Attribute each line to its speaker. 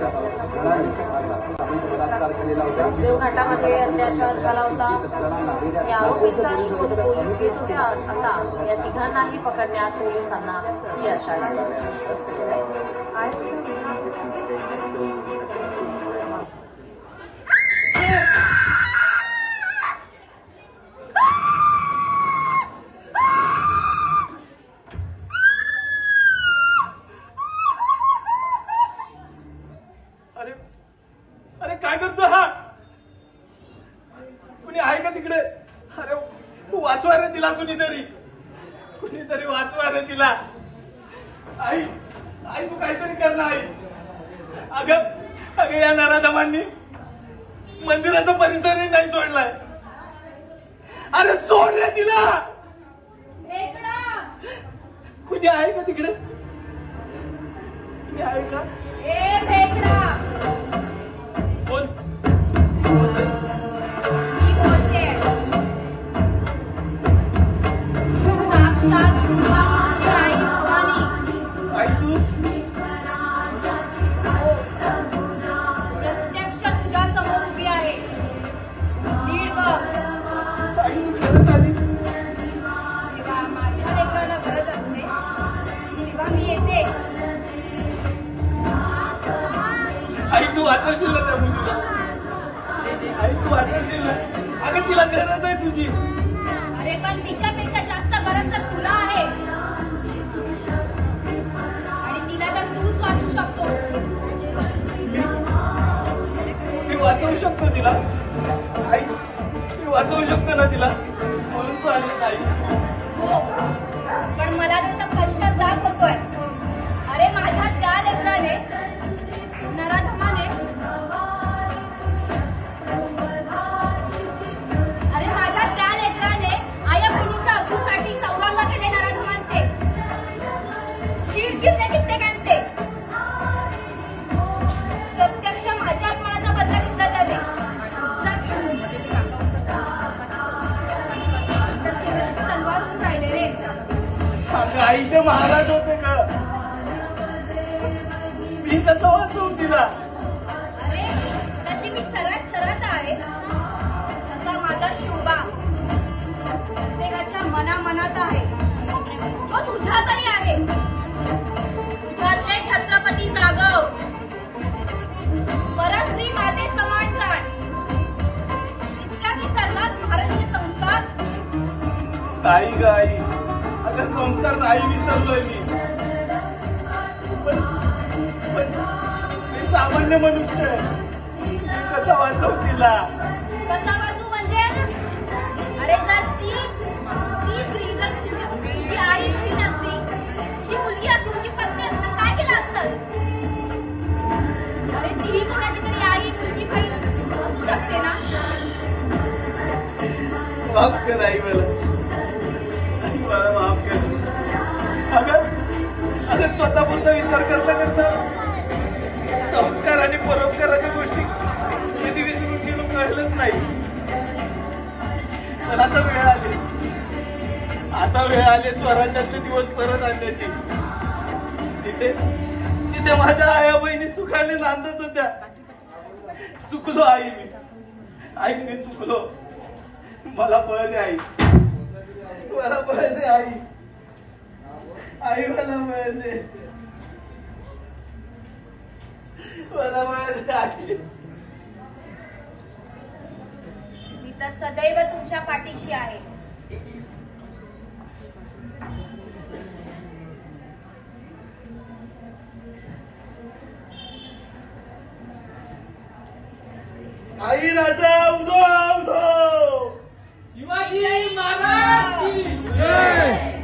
Speaker 1: जणांनी सामूहिक बलात्कार केलेला होता
Speaker 2: देवघाटामध्ये अत्याचार झाला होता. या आरोपींचा शोध पोलीस घेत होते. आता या तिघांनाही पकडण्यात पोलिसांना यश आले
Speaker 3: अरे अरे काय करतो हा कुणी आहे का तिकडे? अरे वाचवा रे तिला कुणीतरी. कुणीतरी वाचवा रे तिला. आई आई तू काहीतरी कर ना आई. अगं अगं या नराधमांनी मंदिराचा परिसरही नाही सोडलाय. अरे सोड रे तिला. कुणी आहे का तिकडे? कुणी आहे का? वाचवशील ना त्या मुलीला आई तू वाचवशील ना अगं तिला गरज आहे तुझी.
Speaker 4: अरे पण तिच्यापेक्षा जास्त गरज तर तुला आहे. आणि तिला तर तूच वाचू शकतो.
Speaker 3: मी वाचवू शकतो तिला. आई मी वाचवू शकतो ना तिला. म्हणून तू आलीस नाही.
Speaker 4: हो. पण मला त्याचा पश्चाताप होतोय
Speaker 3: अगं आई ते महाराज होते का? मी कसं वाचवू तिला.
Speaker 4: अरे तशी मी आहे. तसा माझा शोभा प्रत्येकाच्या मनामनात आहे. तो तुझ्यातही आहे. तुझ्यातले छत्रपती जागव परत श्री माते समान जाण. इतका की सरलाच भारतीय संस्कार.
Speaker 3: ग आई. अगं संस्कार नाही विसरलोय मी. पण पण मी सामान्य मनुष्य आहे. कसं वाचवू तिला?
Speaker 4: कसा वाचू म्हणजे? अरे जर ती ती स्त्री जर तुझी तुझी आई स्त्री नसती ती मुलगी असती तुझी पत्नी असती तर काय केलं असतं? अरे तीही कोणाची तरी आई मुलगी बहीण असू शकते ना?
Speaker 3: माफ कर आई मला. स्वतःपुरता विचार करता करता संस्कार आणि परोपकाराच्या गोष्टी कधी विसरून गेलो कळलंच नाही. पण आता वेळ आली. आता वेळ आले स्वराज्याचे दिवस परत आणण्याची. तिथे जिथे माझ्या आया बहिणी सुखाने नांदत होत्या. चुकलो आई मी. आई मी चुकलो. मला पळ आई. मला पळ आई. आई मला वेळ दे मला वेळ दे आई.
Speaker 4: मी तर सदैव तुमच्या पाठीशी आहे.
Speaker 3: आई राजा उदो उदो शिवाजी महाराज जय.